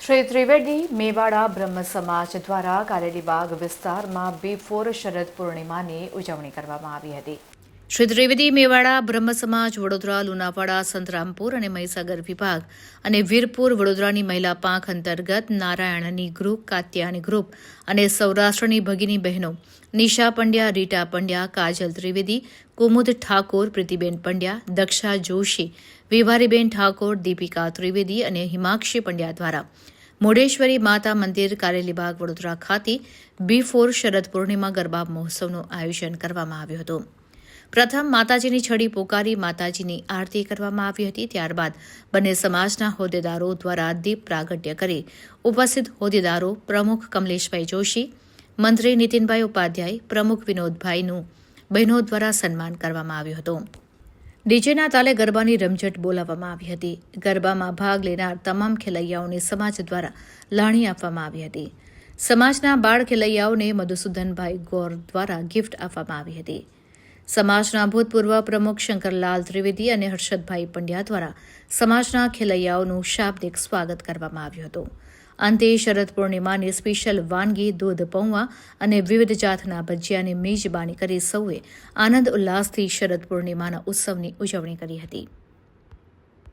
શ્રી ત્રિવેદી મેવાડા બ્રહ્મ સમાજ દ્વારા કારેલીબાગ વિસ્તારમાં બી ફોર શરદ પૂર્ણિમાની ઉજવણી કરવામાં આવી હતી. શ્રી ત્રિવેદી મેવાડા, બ્રહ્મ સમાજ, વડોદરા, લુણાવાડા સંતરામપુર અને મહીસાગર વિભાગ અને વીરપુર વડોદરાની મહિલા પાંખ અંતર્ગત નારાયણની ગ્રુપ કાત્યાની ગ્રુપ અને સૌરાષ્ટ્રની ભગીની બહેનો નિશા પંડ્યા, રીટા પંડ્યા, કાજલ ત્રિવેદી, કુમુદ ઠાકોર, પ્રીતિબેન પંડ્યા, દક્ષા જોશી, વિવારીબેન ઠાકોર, દીપિકા ત્રિવેદી અને હિમાક્ષી પંડ્યા દ્વારા મોઢેશ્વરી માતા મંદિર કારેલીબાગ વડોદરા ખાતે બી ફોર શરદ પૂર્ણિમા ગરબા મહોત્સવનું આયોજન કરવામાં આવ્યું હતું. પ્રથમ માતાજીની છડી પોકારી માતાજીની આરતી કરવામાં આવી હતી. ત્યારબાદ બંને સમાજના હોદ્દેદારો દ્વારા દીપ પ્રાગટ્ય કરી ઉપસ્થિત હોદ્દેદારો પ્રમુખ કમલેશભાઈ જોશી, મંત્રી નીતિનભાઈ ઉપાધ્યાય, પ્રમુખ વિનોદભાઈનું બહેનો દ્વારા સન્માન કરવામાં આવ્યું હતું. ડીજેના તાલે ગરબાની રમઝટ બોલાવવામાં આવી હતી. ગરબામાં ભાગ લેનાર તમામ ખેલૈયાઓને સમાજ દ્વારા લાણી આપવામાં આવી હતી. સમાજના બાળ ખેલૈયાઓને મધુસૂદનભાઈ ગોર દ્વારા ગિફ્ટ આપવામાં આવી હતી. સમાજના ભૂતપૂર્વ પ્રમુખ શંકરલાલ ત્રિવેદી અને હર્ષદભાઈ પંડ્યા દ્વારા સમાજના ખેલૈયાઓનું શાબ્દિક સ્વાગત કરવામાં આવ્યું હતું. અંતે શરદ પૂર્ણિમાની સ્પેશિયલ વાનગી, દૂધ પૌવા અને વિવિધ જાતના ભજીયાની મેજબાની કરી સૌએ આનંદ ઉલ્લાસથી શરદ પૂર્ણિમાના ઉત્સવની ઉજવણી કરી હતી.